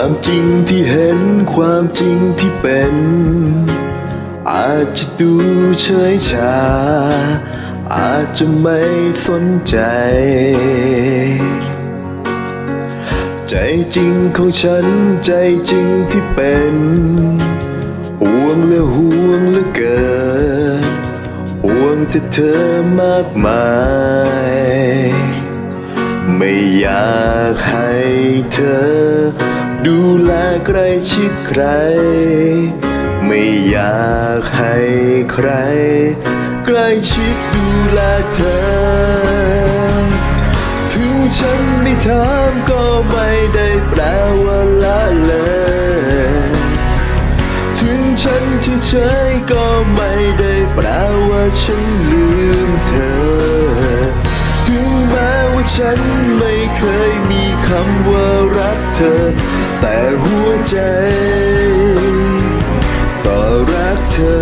ความจริงที่เห็นความจริงที่เป็น อาจจะดูเฉยชา อาจจะไม่สนใจ ใจจริงของฉันใจจริงที่เป็น ห่วงและห่วงเหลือเกินห่วงแต่เธอมากมาย ไม่อยากให้เธอ ดูแลใกล้ชิดใคร ไม่อยากให้ใคร ใกล้ชิดดูแลเธอ ถึงฉันไม่ถามก็ไม่ได้แปลว่าละเลย ถึงฉันเฉยก็ไม่ได้แปลว่าฉันลืมเธอ ถึง ว่าฉันไม่เคยมีคำว่ารักเธอ แต่หัวใจ ก็รักเธอ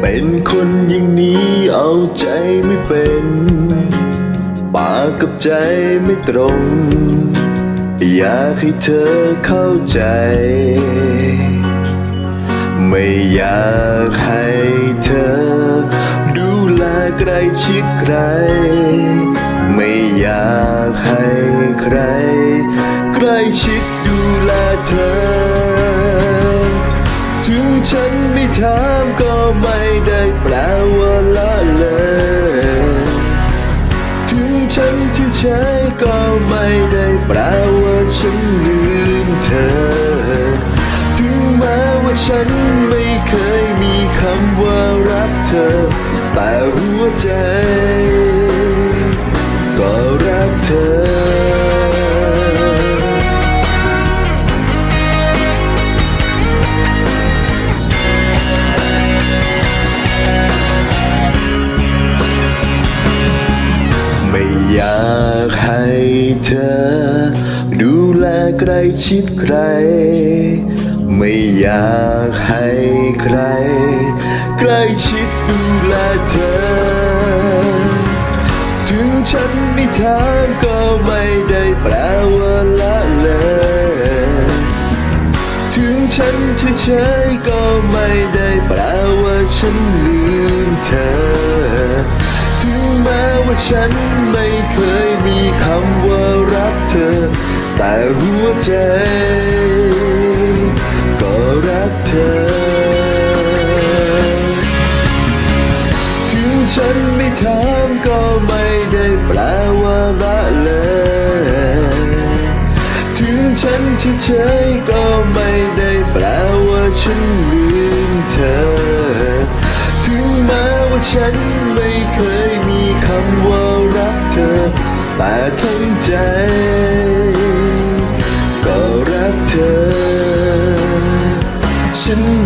เป็นคนอย่างนี้เอาใจไม่เป็น ปากกับใจไม่ตรง อยากให้เธอเข้าใจ ไม่อยากให้เธอ ดูแลใกล้ชิดใคร ไม่อยากให้ใคร ใกล้ชิดดูแลเธอ ถึงฉันไม่ถามก็ไม่ได้แปล ฉันลืมเธอ ถึงแม้ว่าฉันไม่เคยมีคำว่ารักเธอ แต่หัวใจ ก็รักเธอไม่อยากให้เธอ แลใกล้ชิดใคร ไม่อยากให้ใคร ใกล้ชิดดูแลเธอ ถึงฉันไม่ถามก็ไม่ได้แปลว่าละเลย ถึงฉันเฉยๆก็ไม่ได้แปลว่าฉันลืมเธอ ถึงแม้ว่าฉันไม่เคยมีคำว่ารักเธอ แต่หัวใจ ก็รักเธอ ถึงฉันไม่ถามก็ไม่ได้แปลว่าละเลย ถึงฉันเฉยๆก็ไม่ได้แปลว่าฉันลืมเธอ ถึงแม้ว่าฉันไม่เคยมีคำว่ารักเธอ แต่ทั้งใจ ฉันรักเธอ